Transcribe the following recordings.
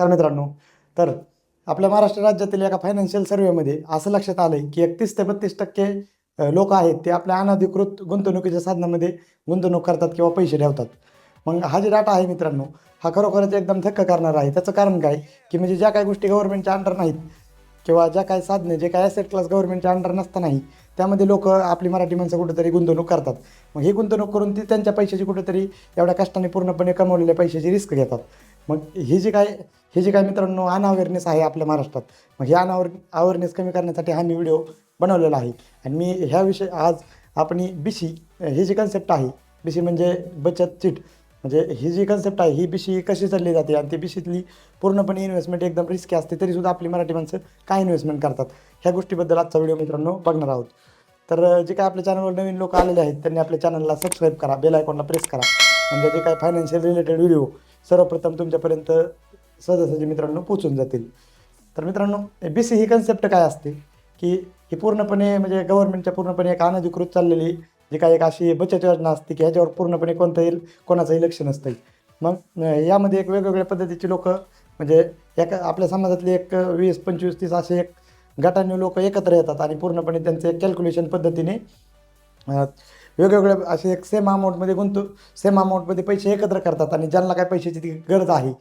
कारण मित्रांनो तर आपल्या महाराष्ट्र राज्यातील एका फायनान्शियल सर्व्हेमध्ये असं लक्षात आलं आहे की एकतीस ते बत्तीस टक्के लोक आहेत ते आपल्या अनधिकृत गुंतवणुकीच्या साधनामध्ये गुंतवणूक करतात किंवा पैसे ठेवतात. मग हा जे डाटा आहे मित्रांनो हा खरोखरच एकदम थक्क करणार आहे. त्याचं कारण काय? की म्हणजे ज्या काही गोष्टी गव्हर्नमेंटच्या अंडर नाहीत किंवा ज्या काही साधने जे काही ॲसेट क्लास गव्हर्नमेंटच्या अंडर नसतानाही त्यामध्ये लोक आपली मराठी माणसं कुठेतरी गुंतवणूक करतात. मग ही गुंतवणूक करून ती त्यांच्या पैशाची कुठेतरी एवढ्या कष्टाने पूर्णपणे कमवलेल्या पैशाची रिस्क घेतात. मग ही जी काय हे जे काय मित्रांनो अनअवेअरनेस आहे आपल्या महाराष्ट्रात मग ही अनअवर अवेअरनेस कमी करण्यासाठी हा मी व्हिडिओ बनवलेला आहे. आणि मी ह्या विषय आज आपण बिशी ही जी कन्सेप्ट आहे बी सी म्हणजे बचत चिट म्हणजे ही जी कन्सेप्ट आहे ही बिशी कशी चालली जाते? आणि ती बिशीतली पूर्णपणे इन्व्हेस्टमेंट एकदम रिस्की असते तरीसुद्धा आपली मराठी माणसं काय इन्व्हेस्टमेंट करतात? ह्या गोष्टीबद्दल आजचा व्हिडिओ मित्रांनो बघणार आहोत. तर जे काय आपल्या चॅनलवर नवीन लोक आलेले आहेत त्यांनी आपल्या चॅनलला सबस्क्राईब करा बेल आयकॉनला प्रेस करा. म्हणजे जे काय फायनान्शियल रिलेटेड व्हिडिओ सर्वप्रथम तुमच्यापर्यंत सहजासहजी मित्रांनो पोचून जातील. तर मित्रांनो बी सी ही कन्सेप्ट काय असते? की ही पूर्णपणे म्हणजे गव्हर्नमेंटच्या पूर्णपणे एक अनधिकृत चाललेली जी काय एक अशी बचत योजना असते की ह्याच्यावर पूर्णपणे कोणतंही कोणाचंही लक्ष नसतं मग यामध्ये एक वेगवेगळ्या पद्धतीची लोक म्हणजे एका आपल्या समाजातली एक वीस पंचवीस तीस असे एक गटाने लोक एकत्र येतात आणि पूर्णपणे त्यांचे एक कॅल्क्युलेशन पद्धतीने वेगवेगळ्या असे एक सेम अमाऊंटमध्ये गुंतू सेम अमाऊंटमध्ये पैसे एकत्र करतात आणि ज्यांना काय पैशाची ती गरज आहे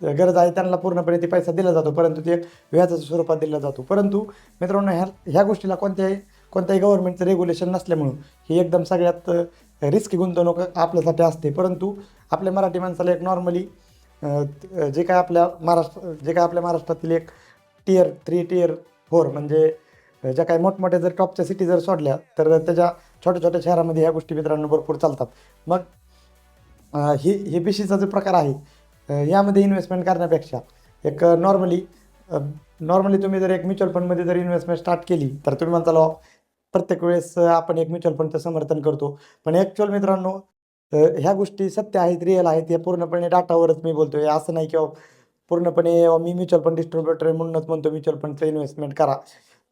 गरज आहे त्यांना पूर्णपणे ते पैसा दिला जातो परंतु ते एक व्याजाच्या स्वरूपात दिला जातो. परंतु मित्रांनो ह्या ह्या गोष्टीला कोणत्याही कोणत्याही गव्हर्नमेंटचं रेग्युलेशन नसल्यामुळं ही एकदम सगळ्यात रिस्की गुंतवणूक आपल्यासाठी असते. परंतु आपल्या मराठी माणसाला एक नॉर्मली जे काय आपल्या महाराष्ट्र जे काय आपल्या महाराष्ट्रातील एक टियर थ्री टियर फोर म्हणजे ज्या काही मोठमोठ्या जर टॉपच्या सिटी जर सोडल्या तर त्याच्या छोट्या छोट्या शहरामध्ये ह्या गोष्टी मित्रांनो भरपूर चालतात. मग ही हे बीसीचा जो प्रकार आहे यामध्ये इन्व्हेस्टमेंट करण्यापेक्षा एक नॉर्मली नॉर्मली तुम्ही जर एक म्युच्युअल फंडमध्ये जर इन्व्हेस्टमेंट स्टार्ट केली तर तुम्ही म्हणता प्रत्येक वेळेस आपण एक म्युच्युअल फंडचं समर्थन करतो. पण ॲक्च्युअल मित्रांनो ह्या गोष्टी सत्य आहेत रिअल आहेत हे पूर्णपणे डाटावरच मी बोलतो आहे असं नाही किंवा पूर्णपणे मी म्युच्युअल फंड डिस्ट्रीब्युटर म्हणूनच म्हणतो म्युच्युअल फंडचं इन्व्हेस्टमेंट करा.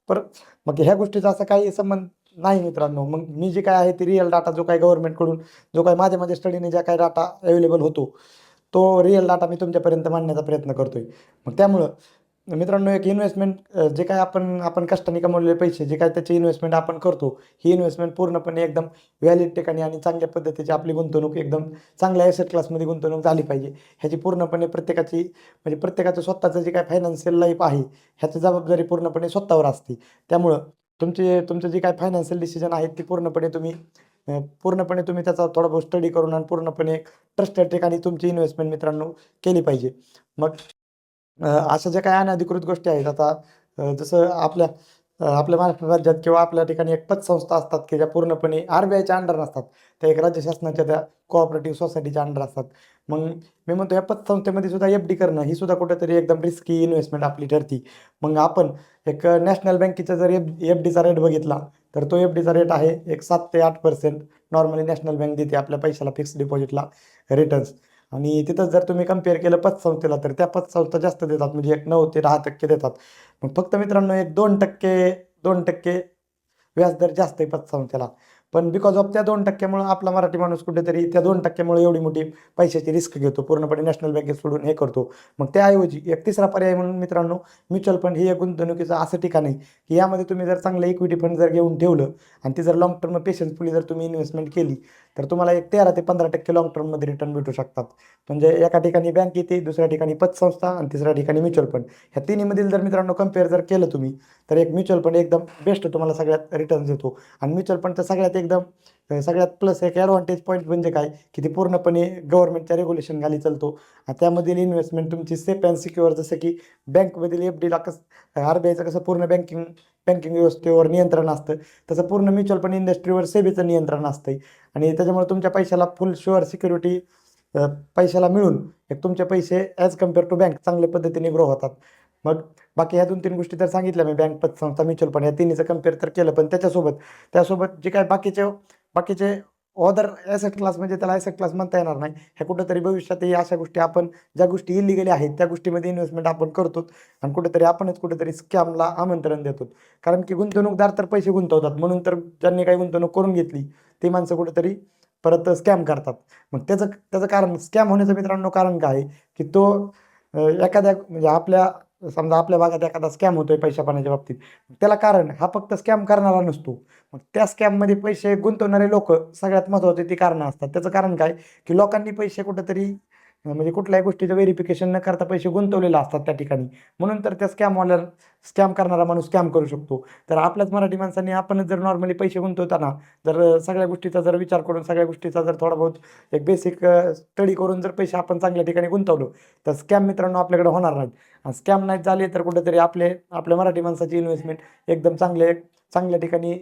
पर मग ह्या गोष्टीचा असा काही संबंध नाही मित्रांनो मग मी जे काय आहे ते रिअल डाटा जो काही गव्हर्नमेंटकडून जो काही माझ्या माझ्या स्टडीने ज्या काही डाटा अवेलेबल होतो तो रिअल डाटा मी तुमच्यापर्यंत मांडण्याचा प्रयत्न करतो आहे मग त्यामुळं मित्रांनो एक इन्व्हेस्टमेंट जे काय आपण आपण कष्टाने कमवलेले पैसे जे काय त्याची इन्व्हेस्टमेंट आपण करतो ही इन्व्हेस्टमेंट पूर्णपणे एकदम व्हॅलिड ठिकाणी आणि चांगल्या पद्धतीची आपली गुंतवणूक एकदम चांगल्या ॲसेट क्लासमध्ये गुंतवणूक झाली पाहिजे. ह्याची पूर्णपणे प्रत्येकाची म्हणजे प्रत्येकाचं स्वतःचं जे काय फायनान्शियल लाईफ आहे ह्याची जबाबदारी पूर्णपणे स्वतःवर असते. त्यामुळं तुमचे तुमचं जे काय फायनान्शियल डिसिजन आहेत ते पूर्णपणे तुम्ही पूर्णपणे तुम्ही त्याचा थोडा बहुत स्टडी करून आणि पूर्णपणे ट्रस्टेड ठिकाणी तुमची इन्व्हेस्टमेंट मित्रांनो केली पाहिजे. मग अशा ज्या काही अनधिकृत गोष्टी आहेत आता जसं आपल्या आपल्या महाराष्ट्र राज्यात किंवा आपल्या ठिकाणी एक पतसंस्था असतात की ज्या पूर्णपणे आर बी आयच्या अंडर नसतात त्या एक राज्य शासनाच्या त्या कोऑपरेटिव्ह सोसायटीच्या अंडर असतात. मग मी म्हणतो या पतसंस्थेमध्ये सुद्धा एफ डी करणं ही सुद्धा कुठेतरी एकदम रिस्की इन्व्हेस्टमेंट आपली ठरती. मग आपण एक नॅशनल बँकेचा जर एफ एफ डीचा रेट बघितला तर तो एफ डीचा रेट आहे एक सात ते आठ पर्सेंट नॉर्मली नॅशनल बँक देते आपल्या पैशाला फिक्स डिपॉझिटला रिटर्न्स आणि तिथं जर तुम्ही कंपेअर केलं पतसंस्थेला तर त्या पतसंस्था जास्त देतात. म्हणजे एक नऊ ते दहा टक्के देतात. मग फक्त मित्रांनो एक दोन टक्के दोन टक्के व्याजदर जास्त आहे पतसंस्थेला पण बिकॉज ऑफ त्या दोन टक्क्यामुळं आपला मराठी माणूस कुठेतरी त्या दोन टक्क्यामुळे एवढी मोठी पैशाची रिस्क घेतो. पूर्णपणे नॅशनल बँकेत सोडून हे करतो. मग त्याऐवजी एक तिसरा पर्याय म्हणून मित्रांनो म्युच्युअल फंड ही एक गुंतवणुकीचं असं ठिकाण आहे की यामध्ये तुम्ही जर चांगलं इक्विटी फंड जर घेऊन ठेवलं आणि ती जर लॉंग टर्म पेशन्सफुली जर तुम्ही इन्व्हेस्टमेंट केली तर तुम्हाला एक तेरा ते पंधरा टक्के लॉंग टर्ममध्ये रिटर्न भेटू शकतात. म्हणजे एका ठिकाणी बँक येते दुसऱ्या ठिकाणी पतसंस्था आणि तिसऱ्या ठिकाणी म्युच्युअल फंड ह्या तिन्हीमधील जर मित्रांनो कंपेअर जर केलं तुम्ही तर एक म्युच्युअल फंड एकदम बेस्ट तुम्हाला सगळ्यात रिटर्न देतो. आणि म्युच्युअल फंडचं सगळ्यात एकदम. सगळ्यात प्लस एक ॲडव्हान्टेज पॉईंट म्हणजे काय? की ती पूर्णपणे गव्हर्नमेंटच्या रेग्युलेशन खाली चालतो. आणि त्यामधील इन्व्हेस्टमेंट तुमची सेफ अँड सिक्युअर जसं की बँकमधील एफ डीला कसं आर बी आयचं कसं पूर्ण बँकिंग बँकिंग व्यवस्थेवर नियंत्रण असतं. तसं पूर्ण म्युच्युअल फंड इंडस्ट्रीवर सेबीचं नियंत्रण असतं आणि त्याच्यामुळे तुमच्या पैशाला फुल शुअर सिक्युरिटी पैशाला मिळून एक तुमचे पैसे ॲज कंपेअर टू बँक चांगल्या पद्धतीने ग्रो होतात. मग बाकी ह्या दोन तीन गोष्टी तर सांगितल्या मी बँक पतसंस्था म्युच्युअल फंड या तिन्हीचं कंपेअर तर केलं पण त्याच्यासोबत त्यासोबत जे काय बाकीचे बाकीचे ऑदर ॲसेट क्लास म्हणजे त्याला ॲसेट क्लास म्हणता येणार नाही. ह्या कुठंतरी भविष्यातही अशा गोष्टी आपण ज्या गोष्टी इलिगली आहेत त्या गोष्टीमध्ये इन्व्हेस्टमेंट आपण करतो आणि कुठेतरी आपणच कुठेतरी स्कॅमला आमंत्रण देतो कारण की गुंतवणूकदार तर पैसे गुंतवतात म्हणून तर ज्यांनी काही गुंतवणूक करून घेतली ती माणसं कुठेतरी परत स्कॅम करतात. मग त्याचं त्याचं कारण स्कॅम होण्याचं मित्रांनो कारण काय आहे? की तो एखाद्या म्हणजे आपल्या समजा आपल्या भागात एखादा स्कॅम होतोय पैशा पाण्याच्या बाबतीत त्याला कारण हा फक्त स्कॅम करणारा नसतो. मग त्या स्कॅममध्ये पैसे गुंतवणारे लोक सगळ्यात महत्त्वाचे ती कारणं असतात. त्याचं कारण काय? की लोकांनी पैसे कुठंतरी म्हणजे कुठल्याही गोष्टीचं व्हेरिफिकेशन न करता पैसे गुंतवलेले असतात त्या ठिकाणी. म्हणून तर त्या स्कॅमवाल्यावर स्कॅम करणारा माणूस स्कॅम करू शकतो. तर आपल्याच मराठी माणसांनी आपणच जर नॉर्मली पैसे गुंतवताना जर सगळ्या गोष्टीचा जर विचार करून सगळ्या गोष्टीचा जर थोडा बहुत एक बेसिक स्टडी करून जर पैसे आपण चांगल्या ठिकाणी गुंतवलो तर स्कॅम मित्रांनो आपल्याकडे होणार नाहीत. आणि स्कॅम नाही झाले तर कुठेतरी आपले आपल्या मराठी माणसाची इन्व्हेस्टमेंट एकदम चांगले चांगल्या ठिकाणी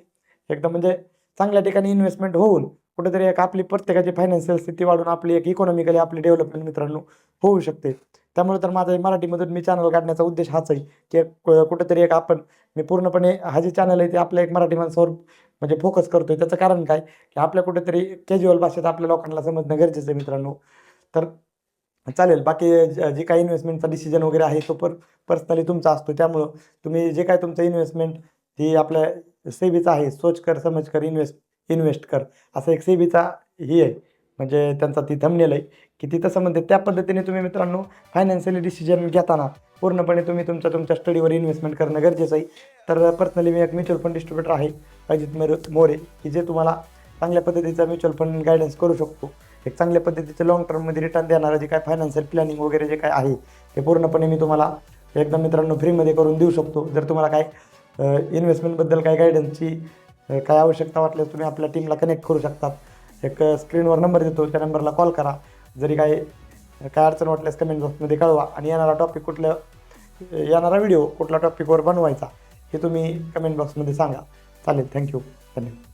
एकदम म्हणजे चांगल्या ठिकाणी इन्व्हेस्टमेंट होऊन कुठेतरी एक आपली प्रत्येकाची फायनान्शियल स्थिती वाढून आपली एक इकॉनॉमिकली आपली डेव्हलपमेंट मित्रांनो होऊ शकते. त्यामुळे तर माझा मराठीमधून मी चॅनल काढण्याचा उद्देश हाच आहे की कुठेतरी एक आपण मी पूर्णपणे हा जे चॅनल आहे ते आपल्या एक मराठी माणसावर म्हणजे फोकस करतोय. त्याचं कारण काय? की आपल्या कुठेतरी कॅज्युअल भाषेत आपल्या लोकांना समजणं गरजेचं आहे मित्रांनो. तर चालेल बाकी ज- जे काही इन्व्हेस्टमेंटचा डिसिजन वगैरे आहे तो पर पर्सनली तुमचा असतो. त्यामुळं तुम्ही जे काय तुमचं इन्व्हेस्टमेंट ही आपल्या सेवेचं आहे सोच कर समज कर इन्व्हेस्ट इन्व्हेस्ट कर. असं एक सी बीचा ही आहे. म्हणजे त्यांचा ती थंबनेल आहे की ती तसं म्हणते त्या पद्धतीने तुम्ही मित्रांनो फायनान्शियली डिसिजन घेताना पूर्णपणे तुम्ही तुमच्या तुमच्या स्टडीवर इन्व्हेस्टमेंट करणं गरजेचं आहे. तर पर्सनली मी एक म्युच्युअल फंड डिस्ट्रीब्युटर आहे अजित मेर मोरे की जे तुम्हाला चांगल्या पद्धतीचा म्युच्युअल फंड गायडन्स करू शकतो. एक चांगल्या पद्धतीचे लॉंग टर्ममध्ये रिटर्न देणारं जे काय फायनान्शियल प्लॅनिंग वगैरे जे काय आहे ते पूर्णपणे मी तुम्हाला एकदम मित्रांनो फ्रीमध्ये करून देऊ शकतो. जर तुम्हाला काय इन्व्हेस्टमेंटबद्दल काय गायडन्सची काय आवश्यकता वाटल्यास तुम्ही आपल्या टीमला कनेक्ट करू शकतात. एक स्क्रीनवर नंबर देतो त्या नंबरला कॉल करा. जरी काही काय अडचण वाटल्यास कमेंट बॉक्समध्ये कळवा आणि येणारा टॉपिक कुठलं येणारा व्हिडिओ कुठल्या टॉपिकवर बनवायचा हे तुम्ही कमेंट बॉक्समध्ये सांगा. चालेल थँक्यू धन्यवाद.